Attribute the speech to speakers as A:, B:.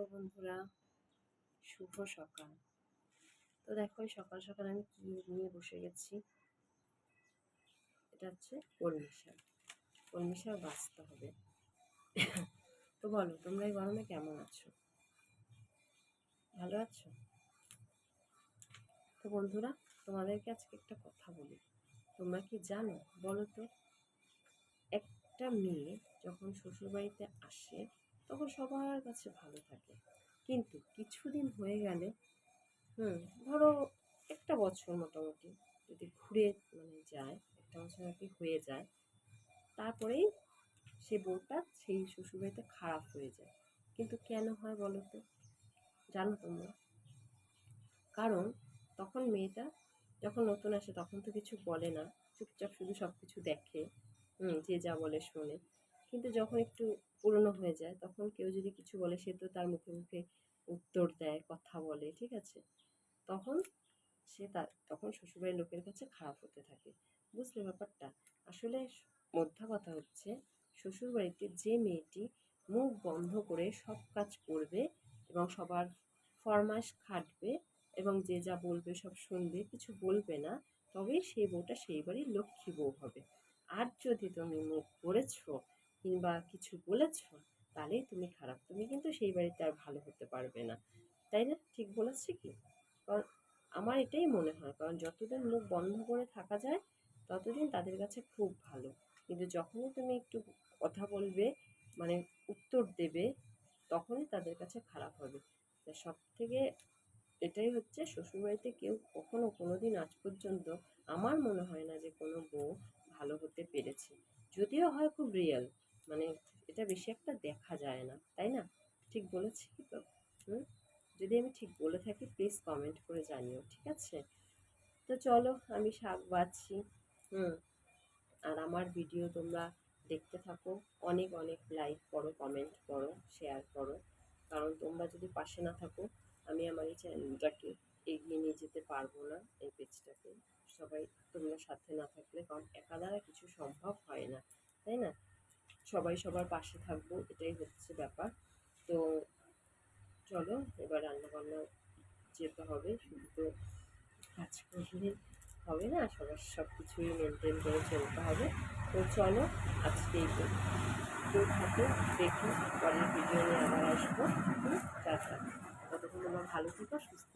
A: Hello বন্ধুরা। শুভ সকাল। তো দেখো সকাল সকাল আমি কি নিয়ে বসে গেছি? এটা হচ্ছে কলমি শাক। কলমি শাক বাঁচতে হবে। তো বলো, তোমরা এই গরমে কেমন আছো? ভালো আছো? তো বন্ধুরা, তোমাদেরকে আজকে একটা কথা বলি। তোমরা কি জানো, বলো তো? একটা মেয়ে যখন শ্বশুরবাড়িতে আসে তখন সবার কাছে ভালো থাকে। কিন্তু কিছুদিন হয়ে গেলে, হুম, ধরো একটা বছর মোটামুটি যদি ঘুরে মানে যায়, একটা বছর আর কি হয়ে যায়, তারপরেই সে বউটা সেই শ্বশুরবাড়িতে খারাপ হয়ে যায়। কিন্তু কেন হয় বলো তো জানো তোমরা? কারণ তখন মেয়েটা যখন নতুন আসে তখন তো কিছু বলে না, চুপচাপ শুধু সব কিছু দেখে, হুম, যে যা বলে শোনে। কিন্তু যখন একটু পুরনো হয়ে যায়, তখন কেউ যদি কিছু বলে, সে তো তার মুখে মুখে উত্তর দেয়, কথা বলে, ঠিক আছে? তখন সে তার, তখন শ্বশুরবাড়ির লোকের কাছে খারাপ হতে থাকে। বুঝলে ব্যাপারটা? আসলে মধ্যা কথা হচ্ছে, শ্বশুরবাড়িতে যে মেয়েটি মুখ বন্ধ করে সব কাজ করবে এবং সবার ফরমাস খাটবে এবং যে যা বলবে, সব শুনবে, কিছু বলবে না, তবেই সেই বউটা সেই বাড়ির লক্ষ্মী বউ হবে। আর যদি তুমি মুখ করেছ কিংবা কিছু বলেছ তাহলেই তুমি খারাপ। তুমি কিন্তু সেই বাড়িতে আর ভালো হতে পারবে না। তাই না? ঠিক বলেছি কি? কারণ আমার এটাই মনে হয়। কারণ যতদিন মুখ বন্ধ করে থাকা যায়, ততদিন তাদের কাছে খুব ভালো। কিন্তু যখনই তুমি একটু কথা বলবে মানে উত্তর দেবে, তখনই তাদের কাছে খারাপ হবে। তা সব থেকে এটাই হচ্ছে, শ্বশুরবাড়িতে কেউ কখনো কোনো দিন আজ পর্যন্ত আমার মনে হয় না যে কোনো বউ ভালো হতে পেরেছে। যদিও হয় খুব রিয়েল মানে এটা বেশি একটা দেখা যায় না, তাই না? ঠিক বলেছি কি তো? হুম? যদি আমি ঠিক বলে থাকি প্লিজ কমেন্ট করে জানিও, ঠিক আছে? তো চলো, আমি শাক বাছি হুম? আর আমার ভিডিও তোমরা দেখতে থাকো, অনেক অনেক লাইক করো কমেন্ট করো শেয়ার করো। কারণ তোমরা যদি পাশে না থাকো, আমি আমার এই চ্যানেলটাকে এগিয়ে নিয়ে যেতে পারব না, এই পেজটাকে সবাই তোমরা সাথে না থাকলে কারণ একা দ্বারা কিছু সম্ভব হয় না, তাই না? সবাই সবার পাশে থাকব, এটাই হচ্ছে ব্যাপার। তো চলো, এবার রান্নাবান্না যেতে হবে, শুধু তো কাজ করলে হবে না, সবার সব কিছুই মেনটেন করে চলতে হবে। তো চলো, আজকে এই কেউ থাকে দেখি, পরের ভিডিও নিয়ে আবার আসব। টাটা। ততক্ষণ তোমরা ভালো থেকো, সুস্থ